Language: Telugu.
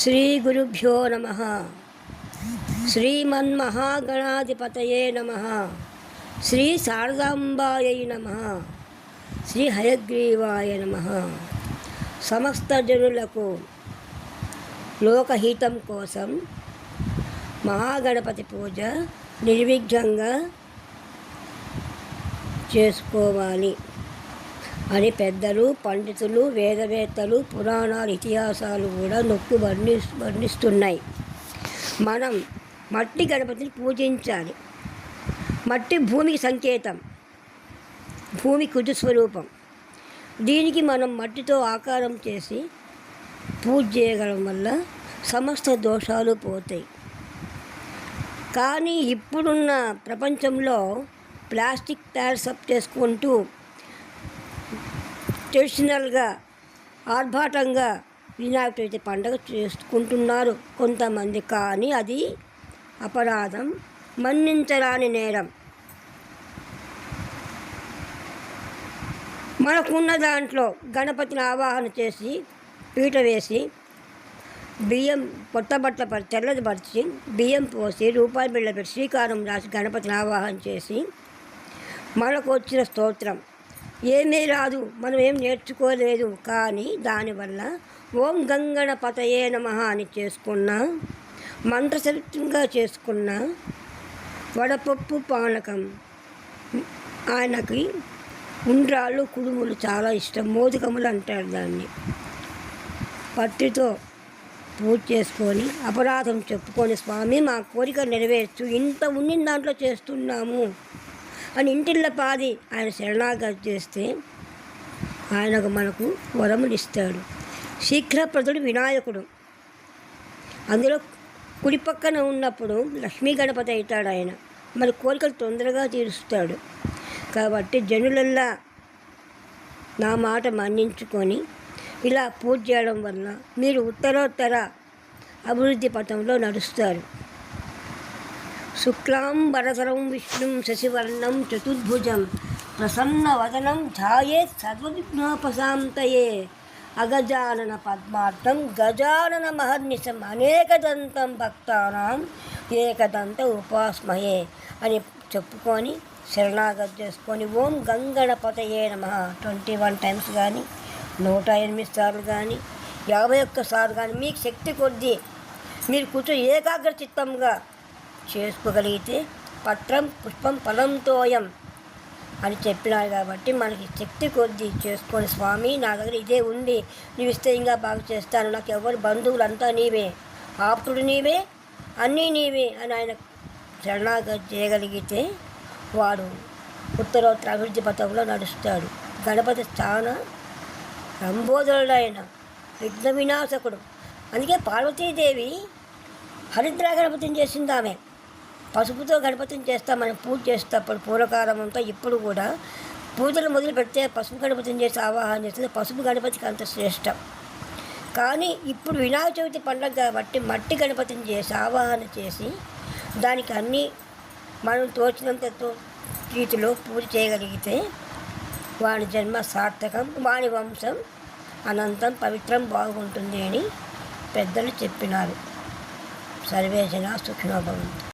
శ్రీ గురుభ్యో నమ శ్రీమన్మహాగణాధిపతయే నమ శ్రీ శారదాంబాయై నమ శ్రీ హయగ్రీవాయ నమ సమస్త జనులకు లోకహితం కోసం మహాగణపతి పూజ నిర్విఘ్నంగా చేసుకోవాలి. అని పెద్దలు పండితులు వేదవేత్తలు పురాణాలు ఇతిహాసాలు కూడా నొక్కి వర్ణి వర్ణిస్తున్నాయి. మనం మట్టి గణపతిని పూజించాలి. మట్టి భూమికి సంకేతం. భూమి కుజు స్వరూపం. దీనికి మనం మట్టితో ఆకారం చేసి పూజ చేయగలం వల్ల సమస్త దోషాలు పోతాయి. కానీ ఇప్పుడున్న ప్రపంచంలో ప్లాస్టిక్ తయారు చేసుకుంటూ ట్రెడిషనల్గా ఆర్భాటంగా వినాయక చవితి పండుగ చేసుకుంటున్నారు కొంతమంది. కానీ అది అపరాధం. మన్నించరాని నేరం. మనకున్న దాంట్లో గణపతిని ఆవాహన చేసి పీట వేసి బియ్యం కొత్త బట్ట తెల్లది పరిచి బియ్యం పోసి రూపాయి బిళ్ళ పెట్టి శ్రీకారం రాసి గణపతిని ఆవాహన చేసి మనకు వచ్చిన స్తోత్రం. ఏమీ రాదు మనం ఏం నేర్చుకోలేదు. కానీ దానివల్ల ఓం గంగణపతయే నమ అని చేసుకున్న మంత్రసరితంగా చేసుకున్న వడపప్పు పానకం. ఆయనకి ఉండ్రాళ్ళు కుడుములు చాలా ఇష్టం. మోదకములు అంటారు దాన్ని. పట్టితో పూజ చేసుకొని అపరాధం చెప్పుకొని స్వామి మా కోరిక నెరవేర్చు. ఇంత ఉండిన దాంట్లో చేస్తున్నాము. అని ఇంటిళ్ళ పాది ఆయన శరణాగతి చేస్తే ఆయనకు మనకు వరమునిస్తాడు శీఘ్రప్రదుడు వినాయకుడు. అందులో కుడి పక్కన ఉన్నప్పుడు లక్ష్మీ గణపతి అవుతాడు ఆయన. మరి కోరికలు తొందరగా తీరుస్తాడు. కాబట్టి జనులల్లా నా మాట మన్నించుకొని ఇలా పూజ చేయడం వల్ల మీరు ఉత్తరోత్తర అభివృద్ధి పథంలో నడుస్తారు. శుక్లాంబరధరం విష్ణుం శశివర్ణం చతుర్భుజం. ప్రసన్నవదనం ఛాయేత్ సర్వవిఘ్నోపశాంతయే. అగజానన పద్మార్థం గజానన మహర్నిశం అనేకదంతం భక్తానాం ఏకదంత ఉపాస్మయే అని చెప్పుకొని శరణాగతి చేసుకొని ఓం గంగణపతయే నమ. ట్వంటీ వన్ టైమ్స్ కానీ నూట ఎనిమిది సార్లు కానీ యాభై ఒక్కసార్లు కానీ మీకు శక్తి కొద్దీ మీరు కూర్చొని ఏకాగ్ర చిత్తంగా చేసుకోగలిగితే పత్రం పుష్పం ఫలంతోయం అని చెప్పినారు కాబట్టి మనకి శక్తి కొద్దీ చేసుకోని స్వామి నా దగ్గర ఇదే ఉంది. నువ్వు ఇస్తే ఇంకా బాగా చేస్తాను. నాకు ఎవరు బంధువులు అంతా నీవే ఆప్తుడు నీవే అన్నీ నీవే అని ఆయన శరణాగతి చేయగలిగితే వాడు ఉత్తరోత్తర అభివృద్ధి పథంలో నడుస్తాడు. గణపతి స్థాన లంబోదరుడు విఘ్న వినాశకుడు అందుకే పార్వతీదేవి హరిద్రా గణపతిని చేసింది ఆమె పసుపుతో గణపతిని చేస్తామని పూజ చేసేటప్పుడు పూర్వకాలంతో ఇప్పుడు కూడా పూజలు మొదలు పెడితే పసుపు గణపతిని చేసి ఆవాహన చేస్తే పసుపు గణపతికి అంత శ్రేష్టం. కానీ ఇప్పుడు వినాయక చవితి పండుగ కాబట్టి మట్టి గణపతిని చేసి ఆవాహన చేసి దానికి అన్నీ మనం తోచినంత రీతిలో పూజ చేయగలిగితే వాడి జన్మ సార్థకం వాని వంశం అనంతం పవిత్రం బాగుంటుంది అని పెద్దలు చెప్పినారు. సర్వేజన సుఖినోభవంతు